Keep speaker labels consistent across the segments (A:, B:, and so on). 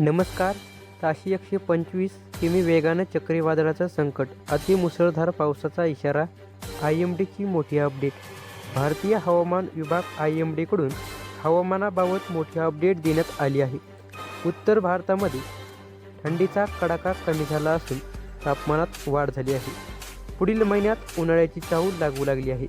A: नमस्कार. ताशी एकशे पंचवीस किमी वेगानं चक्रीवादळाचं संकट अतिमुसळधार पावसाचा इशारा आय एम डीची मोठी अपडेट. भारतीय हवामान विभाग आय एम डीकडून हवामानाबाबत मोठी अपडेट देण्यात आली आहे. उत्तर भारतामध्ये थंडीचा कडाका कमी झाला असून तापमानात वाढ झाली आहे. पुढील महिन्यात उन्हाळ्याची चाहूल लागू लागली आहे.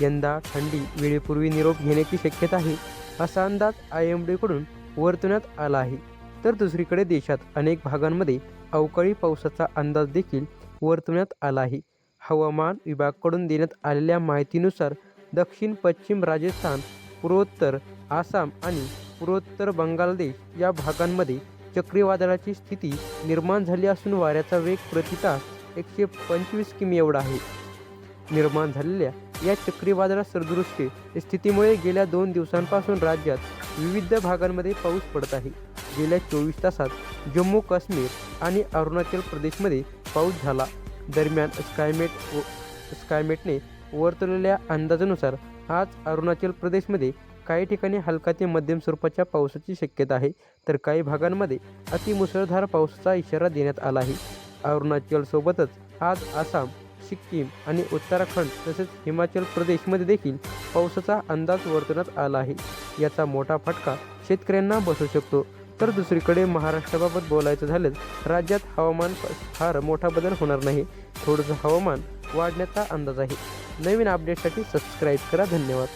A: यंदा थंडी वेळेपूर्वी निरोप घेण्याची शक्यता आहे असा अंदाज आय एम डीकडून वर्तवण्यात आला आहे. तर दुसरीकडे देशात अनेक भागांमध्ये अवकाळी पावसाचा अंदाज देखील वर्तवण्यात आला आहे. हवामान विभागाकडून देण्यात आलेल्या माहितीनुसार दक्षिण पश्चिम राजस्थान पूर्वोत्तर आसाम आणि पूर्वोत्तर बांगलादेश या भागांमध्ये चक्रीवादळाची स्थिती निर्माण झाली असून वाऱ्याचा वेग प्रतितास एकशे पंचवीस किमी एवढा आहे. निर्माण झालेल्या या चक्रीवादळा सदृश्य स्थितीमुळे गेल्या दोन दिवसांपासून राज्यात विविध भागांमध्ये पाऊस पडत आहे. गेल्या चोवीस तासात जम्मू काश्मीर आणि अरुणाचल प्रदेशमध्ये पाऊस झाला. दरम्यान स्कायमेट व स्कायमेटने वर्तवलेल्या अंदाजानुसार आज अरुणाचल प्रदेशमध्ये काही ठिकाणी हलका ते मध्यम स्वरूपाच्या पावसाची शक्यता आहे तर काही भागांमध्ये अतिमुसळधार पावसाचा इशारा देण्यात आला आहे. अरुणाचलसोबतच आज आसाम सिक्कीम आणि उत्तराखंड तसेच हिमाचल प्रदेशमध्ये देखील पावसाचा अंदाज वर्तवण्यात आला आहे. याचा मोठा फटका शेतकऱ्यांना बसू शकतो. तर दुसरीकडे महाराष्ट्राबाबत बोलायचं झालं राज्यात हवामान फार मोठा बदल होणार नाही. थोडंसं हवामान वाढण्याचा अंदाज आहे. नवीन अपडेटसाठी सबस्क्राईब करा. धन्यवाद.